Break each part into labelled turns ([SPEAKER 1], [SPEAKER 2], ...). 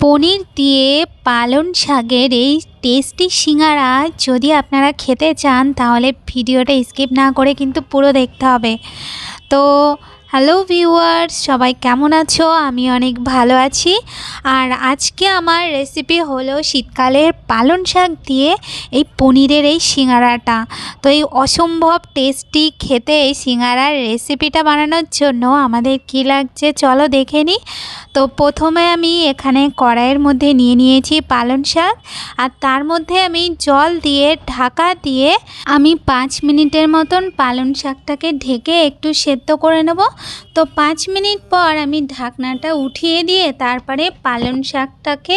[SPEAKER 1] পনির দিয়ে পালন শাকের এই টেস্টি সিঙ্গারা যদি আপনারা খেতে চান, তাহলে ভিডিওটা স্কিপ না করে কিন্তু পুরো দেখতে হবে। তো হ্যালো ভিউয়ার্স সবাই কেমন আছো? আমি অনেক ভালো আছি। আর আজকে আমার রেসিপি হলো শীতকালের পালং শাক দিয়ে এই পনিরের এই সিঙ্গারাটা। তো এই অসম্ভব টেস্টি খেতে এই সিঙ্গারার রেসিপিটা বানানোর জন্য আমাদের কী লাগছে চলো দেখে নিই তো প্রথমে আমি এখানে কড়াইয়ের মধ্যে নিয়ে নিয়েছি পালং শাক। আর তার মধ্যে আমি জল দিয়ে, ঢাকা দিয়ে আমি পাঁচ মিনিটের মতন পালং শাকটাকে ঢেকে একটু সেদ্ধ করে নেব। তো পাঁচ মিনিট পর আমি ঢাকনাটা উঠিয়ে দিয়ে তারপরে পালং শাকটাকে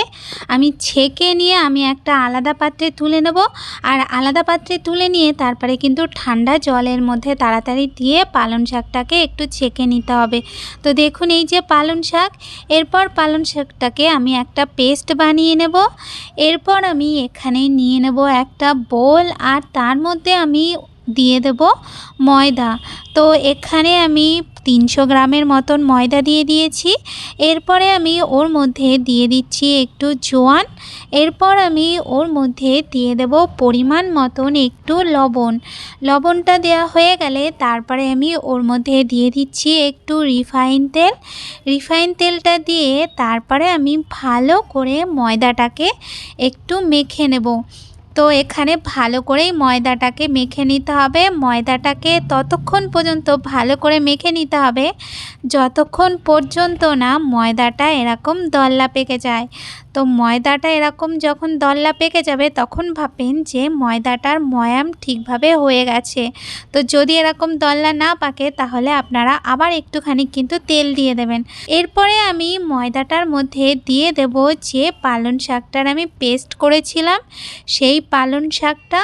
[SPEAKER 1] আমি ছেঁকে নিয়ে আমি একটা আলাদা পাত্রে তুলে নেব। আর আলাদা পাত্রে তুলে নিয়ে তারপরে কিন্তু ঠান্ডা জলের মধ্যে তাড়াতাড়ি দিয়ে পালং শাকটাকে একটু ছেঁকে নিতে হবে। তো দেখুন এই যে পালং শাক, এরপর পালং শাকটাকে আমি একটা পেস্ট বানিয়ে নেব। এরপর আমি এখানে নিয়ে নেব একটা বোল আর তার মধ্যে আমি দিয়ে দেব ময়দা। তো এখানে আমি তিনশো গ্রামের মতন ময়দা দিয়ে দিয়েছি। এরপরে আমি ওর মধ্যে দিয়ে দিচ্ছি একটু জোয়ান। এরপর আমি ওর মধ্যে দিয়ে দেব পরিমাণ মতন একটু লবণ। লবণটা দেওয়া হয়ে গেলে তারপরে আমি ওর মধ্যে দিয়ে দিচ্ছি একটু রিফাইন তেল। রিফাইন তেলটা দিয়ে তারপরে আমি ভালো করে ময়দাটাকে একটু মেখে নেব। তো এখানে ভালো করেই ময়দাটাকে মেখে নিতে হবে। ময়দাটাকে ততক্ষণ পর্যন্ত ভালো করে মেখে নিতে হবে। যতক্ষণ পর্যন্ত না ময়দাটা এরকম দল্লা পেকে যায়। তো ময়দাটা এরকম যখন দল্লা পেকে যাবে, তখন ভাববেন যে ময়দাটার ময়াম ঠিকভাবে হয়ে গেছে। তো যদি এরকম দল্লা না পাকে, তাহলে আপনারা আবার একটুখানি কিন্তু তেল দিয়ে দেবেন। এরপরে আমি ময়দাটার মধ্যে দিয়ে দেব যে পালং শাকটার আমি পেস্ট করেছিলাম। সেই পালং শাকটা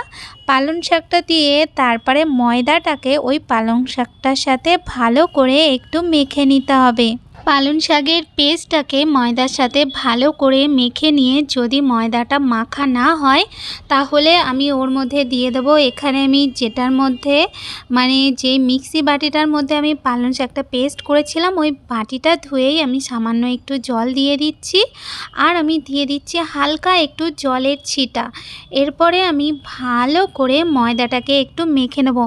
[SPEAKER 1] পালং শাকটা দিয়ে তারপরে ময়দাটাকে ওই পালং শাকটার সাথে ভালো করে একটু মেখে নিতে হবে। পালং শাকের পেস্টটাকে ময়দার সাথে ভালো করে মেখে নিয়ে যদি ময়দাটা মাখা না হয়, তাহলে আমি ওর মধ্যে দিয়ে দেবো। এখানে আমি যেটার মধ্যে মানে যে মিক্সি বাটিটার মধ্যে আমি পালং শাকটা পেস্ট করেছিলাম, ওই বাটিটা ধুয়েই আমি সামান্য একটু জল দিয়ে দিচ্ছি। আর আমি দিয়ে দিচ্ছি হালকা একটু জলের ছিটা। এরপরে আমি ভালো করে ময়দাটাকে একটু মেখে নেব।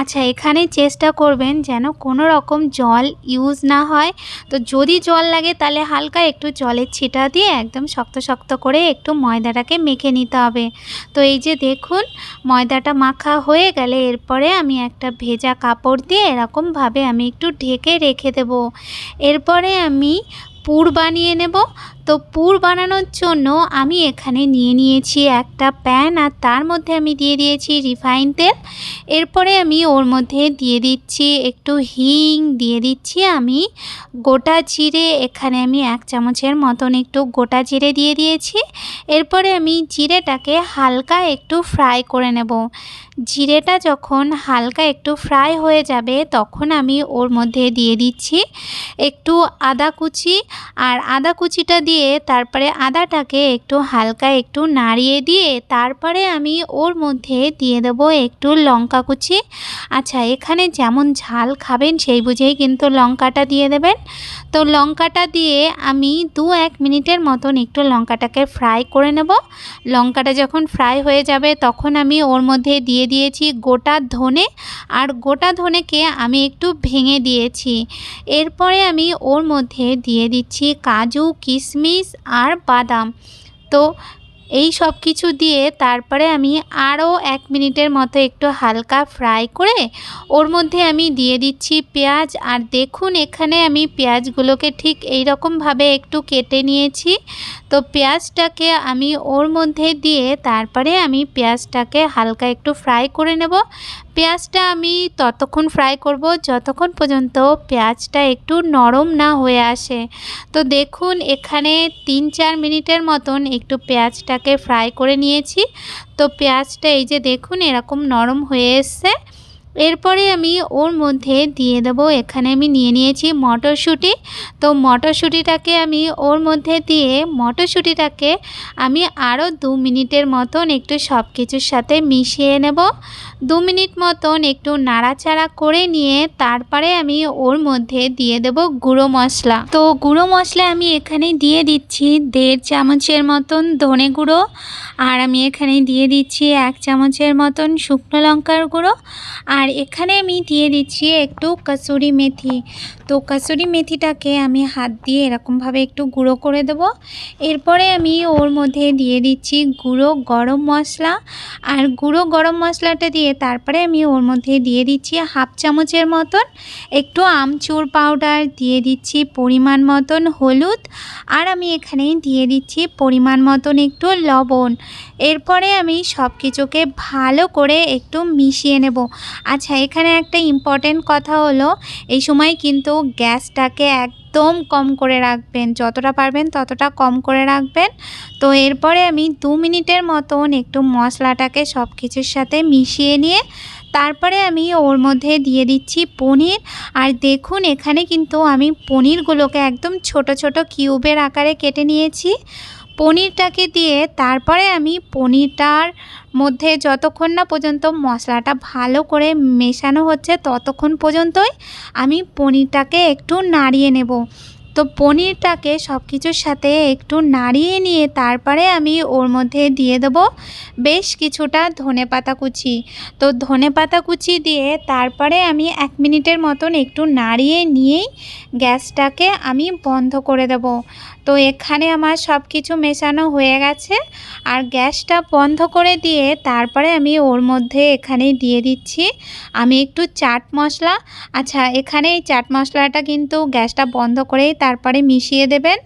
[SPEAKER 1] আচ্ছা এখানে চেষ্টা করবেন যেন কোনো রকম জল ইউজ না হয়। তো যদি জল লাগে তাহলে হালকা একটু জলের ছিটা দিয়ে একদম শক্ত শক্ত করে একটু ময়দাটাকে মেখে নিতে হবে। তো এই যে দেখুন, ময়দাটা মাখা হয়ে গেলে এরপরে আমি একটা ভেজা কাপড় দিয়ে এরকমভাবে আমি একটু ঢেকে রেখে দেব। এরপরে আমি পুর বানিয়ে নেব। তো পুর বানানোর জন্য আমি এখানে নিয়ে নিয়েছি একটা প্যান আর তার মধ্যে আমি দিয়ে দিয়েছি রিফাইন তেল। এরপরে আমি ওর মধ্যে দিয়ে দিচ্ছি একটু হিং, দিয়ে দিচ্ছি আমি গোটা জিরে। এখানে আমি এক চামচের মতন একটু গোটা জিরে দিয়ে দিয়েছি। এরপরে আমি জিরেটাকে হালকা একটু ফ্রাই করে নেব। জিরেটা যখন হালকা একটু ফ্রাই হয়ে যাবে তখন আমি ওর মধ্যে দিয়ে দিচ্ছি একটু আদা কুচি। আর আদা কুচিটা দিয়ে তারপরে আদাটাকে একটু হালকা একটু নাড়িয়ে দিয়ে তারপরে আমি ওর মধ্যে দিয়ে দেবো একটু লঙ্কা কুচি। আচ্ছা এখানে যেমন ঝাল খাবেন সেই বুঝেই কিন্তু লঙ্কাটা দিয়ে দেবেন। তো লঙ্কাটা দিয়ে আমি দু এক মিনিটের মতন একটু লঙ্কাটাকে ফ্রাই করে নেব। লঙ্কাটা যখন ফ্রাই হয়ে যাবে তখন আমি ওর মধ্যে দিয়ে দিয়েছি গোটা ধনে। আর গোটা ধনেকে আমি একটু ভেঙে দিয়েছি। এরপরে আমি ওর মধ্যে দিয়ে দিচ্ছি কাজু, কিশমিশ আর বাদাম। তো এই সব কিছু দিয়ে তারপরে আমি আরও এক মিনিটের মতো একটু হালকা ফ্রাই করে ওর মধ্যে আমি দিয়ে দিচ্ছি পেঁয়াজ। আর দেখুন, এখানে আমি পেঁয়াজগুলোকে ঠিক এই রকমভাবে একটু কেটে নিয়েছি। তো পেঁয়াজটাকে আমি ওর মধ্যে দিয়ে তারপরে আমি পেঁয়াজটাকে হালকা একটু ফ্রাই করে নেব। পেঁয়াজটা আমি ততক্ষণ ফ্রাই করব, যতক্ষণ পর্যন্ত পেঁয়াজটা একটু নরম না হয়ে আসে। তো দেখুন, এখানে তিন চার মিনিটের মতন একটু পেঁয়াজটাকে ফ্রাই করে নিয়েছি। তো পেঁয়াজটা এই যে দেখুন, এরকম নরম হয়ে এসছে। এরপরে আমি ওর মধ্যে দিয়ে দেবো। এখানে আমি নিয়ে নিয়েছি মটরশুঁটি। তো মটরশুঁটিটাকে আমি ওর মধ্যে দিয়ে, মটরশুঁটিটাকে আমি আরও দু মিনিটের মতন একটু সব কিছুর সাথে মিশিয়ে নেব। দু মিনিট মতন একটু নাড়াচাড়া করে নিয়ে তারপরে আমি ওর মধ্যে দিয়ে দেব গুঁড়ো মশলা। তো গুঁড়ো মশলা আমি এখানে দিয়ে দিচ্ছি দেড় চামচের মতন ধনে গুঁড়ো। আর আমি এখানে দিয়ে দিচ্ছি এক চামচের মতন শুকনো লঙ্কার গুঁড়ো। আর এখানে আমি দিয়ে দিচ্ছি একটু কসুরি মেথি। তো কসুরি মেথিটাকে আমি হাত দিয়ে এরকমভাবে একটু গুঁড়ো করে দেব। এরপরে আমি ওর মধ্যে দিয়ে দিচ্ছি গুঁড়ো গরম মশলা। আর গুঁড়ো গরম মশলাটা দিয়ে তারপরে আমি ওর মধ্যে দিয়ে দিচ্ছি হাফ চামচের মতন একটু আমচুর পাউডার, দিয়ে দিচ্ছি পরিমাণ মতন হলুদ। আর আমি এখানে দিয়ে দিচ্ছি পরিমাণ মতন একটু লবণ। এরপরে আমি সব কিছুকে ভালো করে একটু মিশিয়ে নেব। আচ্ছা এখানে একটা ইম্পর্টেন্ট কথা হলো, এই সময় কিন্তু গ্যাসটাকে একদম কম করে রাখবেন। যতটা পারবেন ততটা কম করে রাখবেন। তো এরপরে আমি দু মিনিটের মতন একটু মশলাটাকে সব কিছুর সাথে মিশিয়ে নিয়ে, তারপরে আমি ওর মধ্যে দিয়ে দিচ্ছি পনির। আর দেখুন, এখানে কিন্তু আমি পনিরগুলোকে একদম ছোট ছোট কিউবের আকারে কেটে নিয়েছি। পনিরটাকে দিয়ে তারপরে আমি পনিরটার মধ্যে যতক্ষণ না পর্যন্ত মশলাটা ভালো করে মেশানো হচ্ছে ততক্ষণ পর্যন্তই আমি পনিরটাকে একটু নাড়িয়ে নেব। তো পনিরটাকে সব কিছুর সাথে একটু নাড়িয়ে নিয়ে তারপরে আমি ওর মধ্যে দিয়ে দেবো বেশ কিছুটা ধনে পাতা কুচি। তো ধনে পাতা কুচি দিয়ে তারপরে আমি এক মিনিটের মতন একটু নাড়িয়ে নিয়েই গ্যাসটাকে আমি বন্ধ করে দেব। তো এখানে আমার সব কিছু মেশানো হয়ে গেছে আর গ্যাসটা বন্ধ করে দিয়ে তারপরে আমি ওর মধ্যে এখানে দিয়ে দিচ্ছি আমি একটু চাট মশলা। আচ্ছা এখানে এই চাট মশলাটা কিন্তু গ্যাসটা বন্ধ করেই তারপরে মিশিয়ে দেবেন।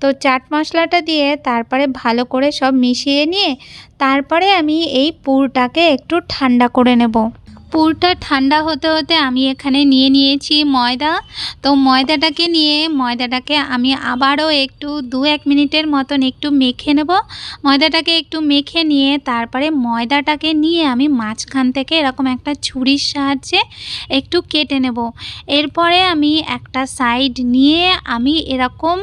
[SPEAKER 1] তো চাট মশলাটা দিয়ে তারপরে ভালো করে সব মিশিয়ে নিয়ে তারপরে আমি এই পুরটাকে একটু ঠান্ডা করে নেব। পুরটা ঠান্ডা হতে হতে আমি এখানে নিয়ে নিয়েছি ময়দা। তো ময়দাটাকে নিয়ে, ময়দাটাকে আমি আবারও একটু দু এক মিনিটের মতন একটু মেখে নেব। ময়দাটাকে একটু মেখে নিয়ে তারপরে ময়দাটাকে নিয়ে আমি মাঝখান থেকে এরকম একটা ছুরির সাহায্যে একটু কেটে নেব। এরপরে আমি একটা সাইড নিয়ে আমি এরকম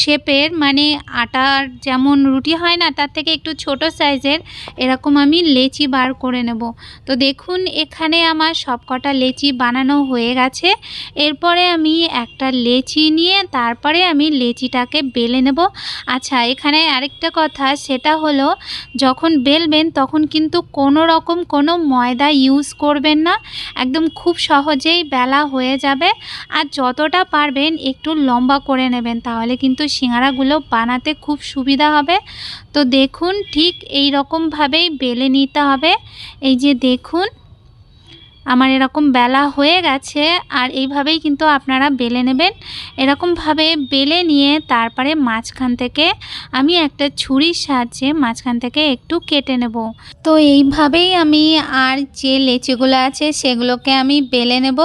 [SPEAKER 1] শেপের মানে আটার যেমন রুটি হয় না, তার থেকে একটু ছোট সাইজের এরকম আমি লেচি বার করে নেব। তো দেখুন এখানে এখানে আমার সবকটা লেচি বানানো হয়ে গেছে। এরপরে আমি একটা লেচি নিয়ে তারপরে আমি লেচিটাকে বেলে নেব। আচ্ছা এখানে আরেকটা কথা, সেটা হলো যখন বেলবেন তখন কিন্তু কোনো রকম কোনো ময়দা ইউজ করবেন না। একদম খুব সহজেই বেলা হয়ে যাবে। আর যতটা পারবেন একটু লম্বা করে নেবেন, তাহলে কিন্তু সিঙ্গারাগুলো বানাতে খুব সুবিধা হবে। তো দেখুন, ঠিক এই রকমভাবেই বেলে নিতে হবে। এই যে দেখুন আমার এরকম বেলা হয়ে গেছে আর এইভাবেই কিন্তু আপনারা বেলে নেবেন। এরকমভাবে বেলে নিয়ে তারপরে মাঝখান থেকে আমি একটা ছুরির সাহায্যে মাঝখান থেকে একটু কেটে নেব। তো এইভাবেই আমি আর যে লেচিগুলো আছে সেগুলোকে আমি বেলে নেব।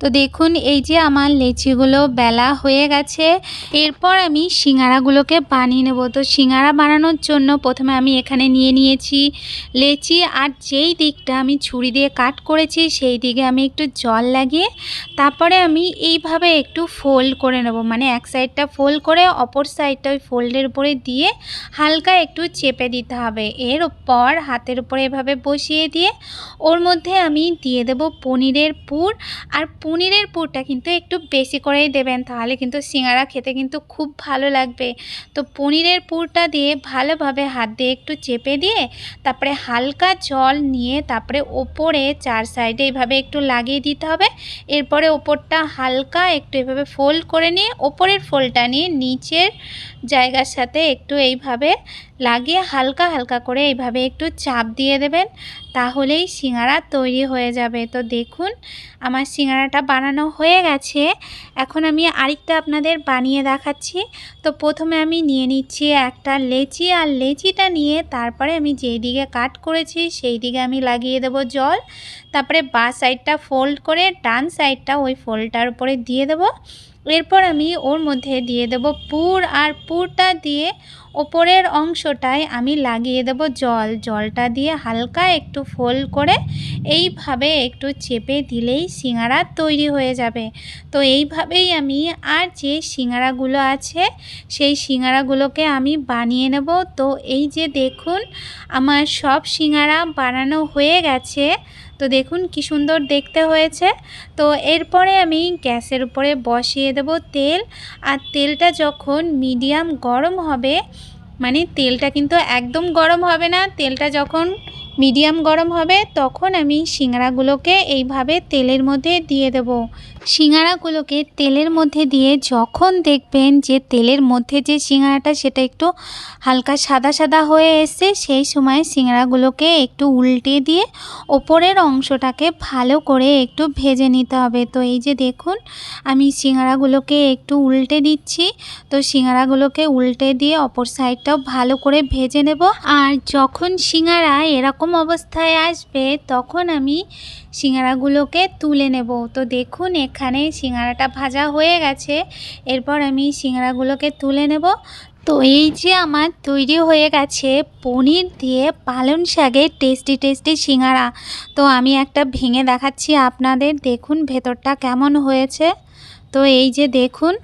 [SPEAKER 1] তো দেখুন, এই যে আমার লেচিগুলো বেলা হয়ে গেছে। এরপর আমি সিঙ্গারাগুলোকে বানিয়ে নেব। তো সিঙ্গারা বানানোর জন্য প্রথমে আমি এখানে নিয়ে নিয়েছি লেচি আর যেই দিকটা আমি ছুরি দিয়ে কাট করেছি সেই দিকে আমি একটু জল লাগিয়ে তারপরে আমি এইভাবে একটু ফোল্ড করে নেব। মানে এক সাইডটা ফোল্ড করে অপর সাইডটা ওই ফোল্ডের উপরে দিয়ে হালকা একটু চেপে দিতে হবে। এর পর হাতের উপরে এভাবে বসিয়ে দিয়ে ওর মধ্যে আমি দিয়ে দেব পনিরের পুর। আর পনিরের পুরটা কিন্তু একটু বেশি করেই দেবেন, তাহলে কিন্তু সিঙ্গারা খেতে কিন্তু খুব ভালো লাগবে। তো পনিরের পুরটা দিয়ে ভালোভাবে হাত দিয়ে একটু চেপে দিয়ে তারপরে হালকা জল নিয়ে তারপরে ওপরে চার সাইডে এইভাবে একটু লাগিয়ে দিতে হবে। এরপরে ওপরটা হালকা একটু এভাবে ফোল্ড করে নিয়ে, ওপরের ফোল্ডটা নিয়ে নিচের জায়গার সাথে একটু এইভাবে লাগিয়ে হালকা হালকা করে এইভাবে একটু চাপ দিয়ে দেবেন, তাহলেই সিঙ্গারা তৈরি হয়ে যাবে। তো দেখুন, আমার সিঙ্গারাটা বানানো হয়ে গেছে। এখন আমি আরেকটা আপনাদের বানিয়ে দেখাচ্ছি। তো প্রথমে আমি নিয়ে নিচ্ছি একটা লেচি, আর লেচিটা নিয়ে তারপরে আমি যেই দিকে কাট করেছি সেই দিকে আমি লাগিয়ে দেব জল। তারপরে বা সাইডটা ফোল্ড করে ডান সাইডটা ওই ফোল্ডটার উপরে দিয়ে দেবো। এরপর আমি ওর মধ্যে দিয়ে দেব পুর, আর পুরটা দিয়ে ওপরের অংশটায় আমি লাগিয়ে দেব জল। জলটা দিয়ে হালকা একটু ফোল্ড করে এইভাবে একটু চেপে দিলেই সিঙ্গারা তৈরি হয়ে যাবে। তো এইভাবেই আমি আর যে সিঙ্গারাগুলো আছে, সেই সিঙ্গারাগুলোকে আমি বানিয়ে নেব। তো এই যে দেখুন, আমার সব সিঙ্গারা বানানো হয়ে গেছে। তো দেখুন কি সুন্দর দেখতে হয়েছে। তো এরপরে আমি গ্যাসের উপরে বসিয়ে দেব তেল। আর তেলটা যখন মিডিয়াম গরম হবে মানে তেলটা কিন্তু একদম গরম হবে না, তেলটা যখন মিডিয়াম গরম হবে, তখন আমি সিঙ্গারাগুলোকে এইভাবে তেলের মধ্যে দিয়ে দেব। সিঙ্গারাগুলোকে তেলের মধ্যে দিয়ে যখন দেখবেন যে তেলের মধ্যে যে সিঙ্গারাটা সেটা একটু হালকা সাদা সাদা হয়ে এসছে, সেই সময় সিঙ্গারাগুলোকে একটু উল্টে দিয়ে ওপরের অংশটাকে ভালো করে একটু ভেজে নিতে হবে। তো এই যে দেখুন, আমি সিঙ্গারাগুলোকে একটু উল্টে দিচ্ছি। তো সিঙ্গারাগুলোকে উল্টে দিয়ে অপর সাইডটাও ভালো করে ভেজে নেব। আর যখন সিঙ্গারা এরকম অবস্থায় আসবে, তখন আমি সিঙ্গারাগুলোকে তুলে নেব। তো দেখুন এখানে সিঙ্গারাটা ভাজা হয়ে গেছে। এরপর আমি সিঙ্গারাগুলোকে তুলে নেব। তো এই যে আমার তৈরি হয়ে গেছে পনির দিয়ে পালন শাকের টেস্টি টেস্টি সিঙ্গারা। তো আমি একটা ভেঙে দেখাচ্ছি আপনাদের। দেখুন ভেতরটা কেমন হয়েছে। তো এই যে দেখুন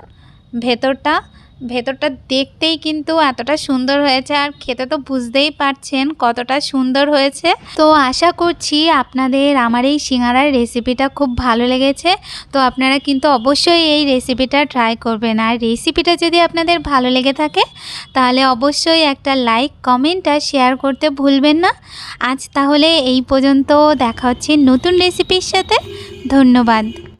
[SPEAKER 1] ভেতরটা ভেতরটা দেখতেই কিন্তু এতটা সুন্দর হয়েছে আর খেতে তো বুঝতেই পারছেন কতটা সুন্দর হয়েছে। তো আশা করছি আপনাদের আমার এই সিঙ্গারার রেসিপিটা খুব ভালো লেগেছে। তো আপনারা কিন্তু অবশ্যই এই রেসিপিটা ট্রাই করবেন। আর রেসিপিটা যদি আপনাদের ভালো লেগে থাকে, তাহলে অবশ্যই একটা লাইক, কমেন্ট আর শেয়ার করতে ভুলবেন না। আজ তাহলে এই পর্যন্ত দেখা হচ্ছে নতুন রেসিপির সাথে। ধন্যবাদ।